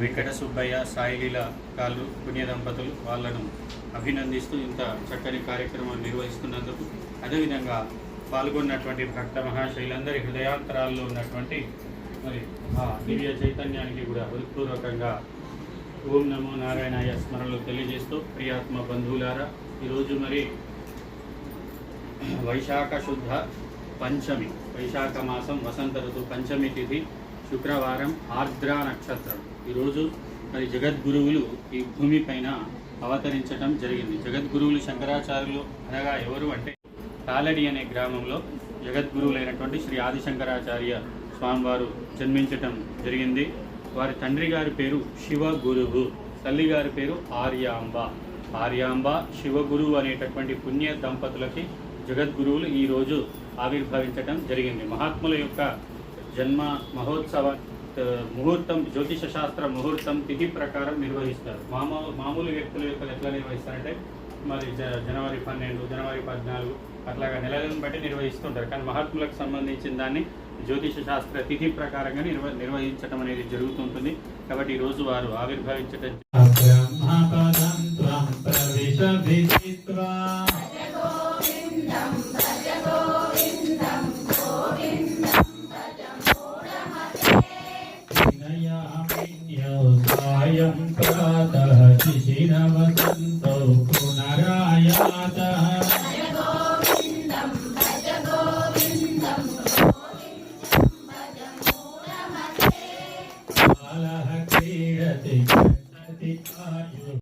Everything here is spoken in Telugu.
వెంకట సుబ్బయ్య సాయిలీల కాళ్ళు పుణ్య దంపతులు వాళ్ళను అభినందిస్తూ ఇంత చక్కని కార్యక్రమం నిర్వహిస్తున్నందుకు అదేవిధంగా పాల్గొన్నటువంటి భక్త మహాశైలందరి హృదయాంతరాల్లో ఉన్నటువంటి మరి ఆ దివ్య చైతన్యానికి కూడా హృత్పూర్వకంగా ఓం నమో నారాయణాయ స్మరణలు తెలియజేస్తూ ప్రియాత్మ బంధువులారా ఈరోజు మరి వైశాఖ శుద్ధ పంచమి వైశాఖ మాసం వసంత ఋతు పంచమి తిథి. శుక్రవారం ఆర్ద్ర నక్షత్రం. ఈరోజు మరి జగద్గురువులు ఈ భూమి పైన అవతరించడం జరిగింది. జగద్గురువులు శంకరాచార్యులు అనగా ఎవరు అంటే తాలడి అనే గ్రామంలో జగద్గురువులైనటువంటి శ్రీ ఆదిశంకరాచార్య స్వామివారు జన్మించటం జరిగింది. వారి తండ్రి గారి పేరు శివ గురువు తల్లి గారి పేరు ఆర్యాంబ. ఆర్యాంబ శివగురువు అనేటటువంటి పుణ్య దంపతులకి జగద్గురువులు ఈరోజు ఆవిర్భవించటం జరిగింది. మహాత్ముల యొక్క జన్మ మహోత్సవ ముహూర్తం జ్యోతిష శాస్త్ర ముహూర్తం తిథి ప్రకారం నిర్వహిస్తారు. మామూలు మామూలు వ్యక్తుల యొక్క ఎట్లా నిర్వహిస్తారంటే మరి జ- జనవరి పన్నెండు జనవరి పద్నాలుగు అట్లాగా నెలలను బట్టి నిర్వహిస్తుంటారు. కానీ మహాత్ములకు సంబంధించిన దాన్ని జ్యోతిష శాస్త్ర తిథి ప్రకారంగా నిర్వ నిర్వహించడం అనేది జరుగుతుంటుంది. కాబట్టి ఈరోజు వారు ఆవిర్భవించటం सायं प्रातः शिशिरवसन्तौ पुनरायातः बालः क्रीडति